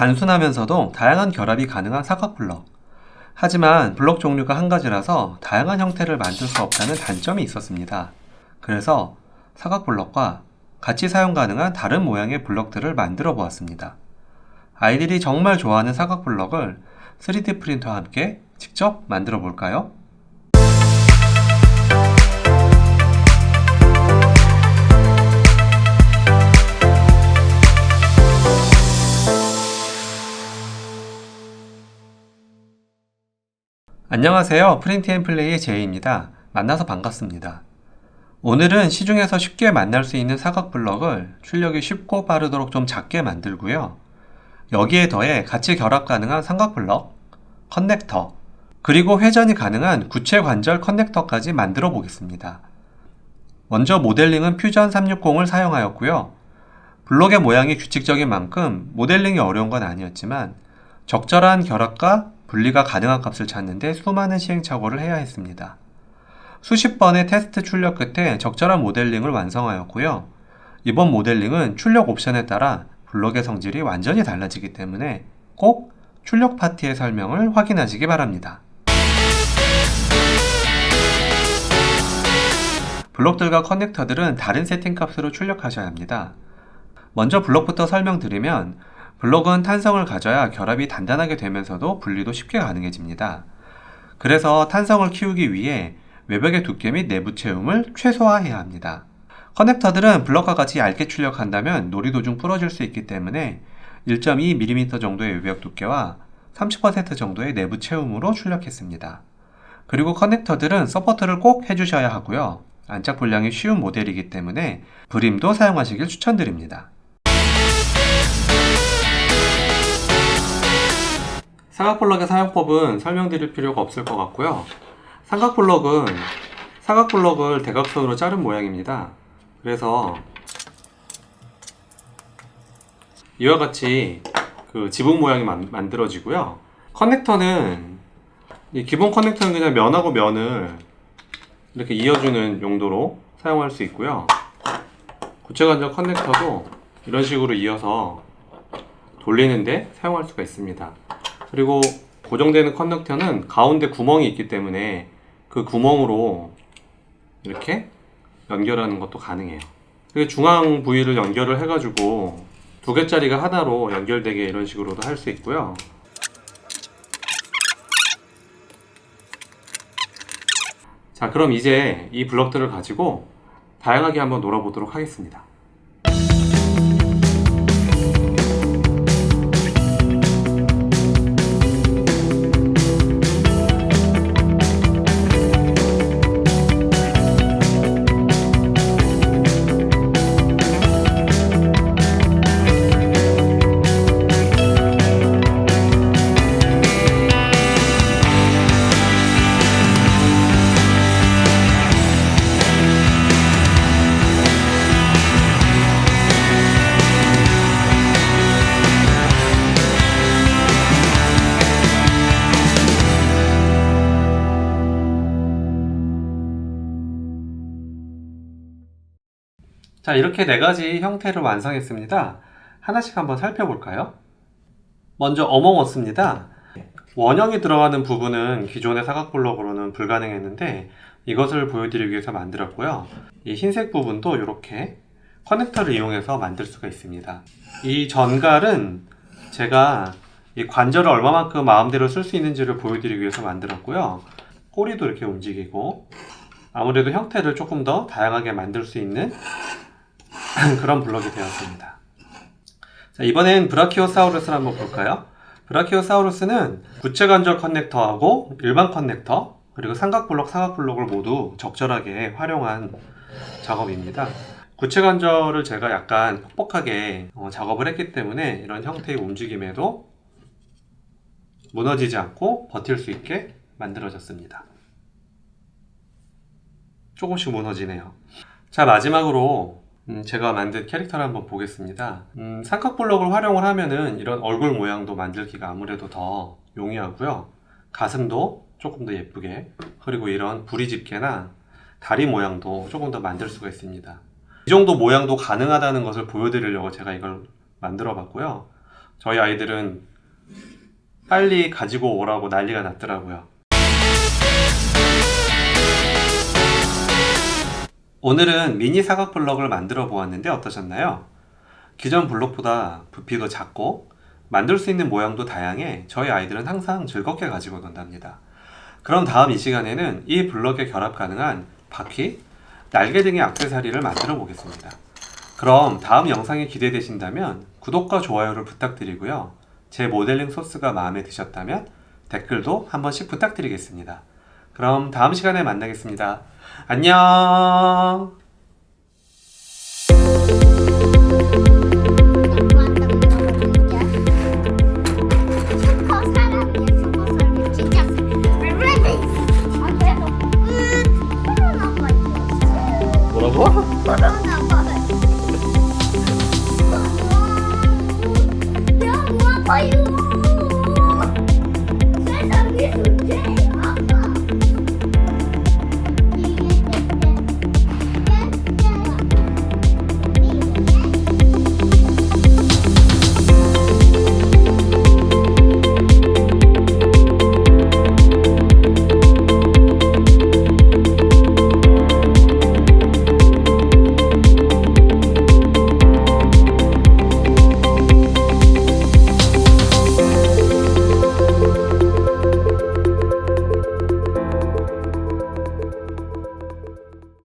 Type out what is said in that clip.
단순하면서도 다양한 결합이 가능한 사각 블럭. 하지만 블럭 종류가 한 가지라서 다양한 형태를 만들 수 없다는 단점이 있었습니다. 그래서 사각 블럭과 같이 사용 가능한 다른 모양의 블럭들을 만들어 보았습니다. 아이들이 정말 좋아하는 사각 블럭을 3D 프린터와 함께 직접 만들어 볼까요? 안녕하세요. 프린트 앤 플레이의 제이입니다. 만나서 반갑습니다. 오늘은 시중에서 쉽게 만날 수 있는 사각 블럭을 출력이 쉽고 빠르도록 좀 작게 만들고요. 여기에 더해 같이 결합 가능한 삼각 블럭, 커넥터, 그리고 회전이 가능한 구체 관절 커넥터까지 만들어 보겠습니다. 먼저 모델링은 퓨전 360을 사용하였고요. 블록의 모양이 규칙적인 만큼 모델링이 어려운 건 아니었지만 적절한 결합과 분리가 가능한 값을 찾는데 수많은 시행착오를 해야 했습니다. 수십 번의 테스트 출력 끝에 적절한 모델링을 완성하였고요. 이번 모델링은 출력 옵션에 따라 블록의 성질이 완전히 달라지기 때문에 꼭 출력 파티의 설명을 확인하시기 바랍니다. 블록들과 커넥터들은 다른 세팅 값으로 출력하셔야 합니다. 먼저 블록부터 설명드리면 블록은 탄성을 가져야 결합이 단단하게 되면서도 분리도 쉽게 가능해집니다. 그래서 탄성을 키우기 위해 외벽의 두께 및 내부 채움을 최소화해야 합니다. 커넥터들은 블럭과 같이 얇게 출력한다면 놀이 도 중 부러질 수 있기 때문에 1.2mm 정도의 외벽 두께와 30% 정도의 내부 채움으로 출력했습니다. 그리고 커넥터들은 서포트를 꼭 해주셔야 하고요. 안착 분량이 쉬운 모델이기 때문에 브림도 사용하시길 추천드립니다. 사각블럭의 사용법은 설명드릴 필요가 없을 것 같고요. 삼각블럭은 사각블럭을 대각선으로 자른 모양입니다. 그래서 이와 같이 그 지붕 모양이 만, 만들어지고요. 커넥터는 이 기본 커넥터는 그냥 면하고 면을 이렇게 이어주는 용도로 사용할 수 있고요. 구체관절 커넥터도 이런 식으로 이어서 돌리는데 사용할 수가 있습니다. 그리고 고정되는 커넥터는 가운데 구멍이 있기 때문에 그 구멍으로 이렇게 연결하는 것도 가능해요. 그리고 중앙 부위를 연결을 해가지고 두 개짜리가 하나로 연결되게 이런 식으로도 할 수 있고요. 자, 그럼 이제 이 블럭들을 가지고 다양하게 한번 놀아보도록 하겠습니다. 자, 이렇게 네 가지 형태를 완성했습니다. 하나씩 한번 살펴볼까요? 먼저 어몽어스입니다. 원형이 들어가는 부분은 기존의 사각블럭으로는 불가능했는데 이것을 보여드리기 위해서 만들었고요. 이 흰색 부분도 이렇게 커넥터를 이용해서 만들 수가 있습니다. 이 전갈은 제가 이 관절을 얼마만큼 마음대로 쓸 수 있는지를 보여드리기 위해서 만들었고요. 꼬리도 이렇게 움직이고 아무래도 형태를 조금 더 다양하게 만들 수 있는 그런 블럭이 되었습니다. 자, 이번엔 브라키오사우루스를 한번 볼까요? 브라키오사우루스는 구체관절 커넥터하고 일반 커넥터 그리고 삼각블럭, 사각블럭을 모두 적절하게 활용한 작업입니다. 구체관절을 제가 약간 퍽퍽하게 어, 작업을 했기 때문에 이런 형태의 움직임에도 무너지지 않고 버틸 수 있게 만들어졌습니다. 조금씩 무너지네요. 자, 마지막으로 음, 제가 만든 캐릭터를 한번 보겠습니다. 음, 삼각블럭을 활용을 하면은 이런 얼굴 모양도 만들기가 아무래도 더 용이하고요. 가슴도 조금 더 예쁘게 그리고 이런 부리 집게나 다리 모양도 조금 더 만들 수가 있습니다. 이 정도 모양도 가능하다는 것을 보여드리려고 제가 이걸 만들어 봤고요. 저희 아이들은 빨리 가지고 오라고 난리가 났더라고요. 오늘은 미니 사각 블럭을 만들어 보았는데 어떠셨나요? 기존 블럭보다 부피도 작고 만들 수 있는 모양도 다양해 저희 아이들은 항상 즐겁게 가지고 논답니다. 그럼 다음 이 시간에는 이 블럭에 결합 가능한 바퀴, 날개 등의 액세서리를 만들어 보겠습니다. 그럼 다음 영상이 기대되신다면 구독과 좋아요를 부탁드리고요. 제 모델링 소스가 마음에 드셨다면 댓글도 한 번씩 부탁드리겠습니다. 그럼 다음 시간에 만나겠습니다. 안녕!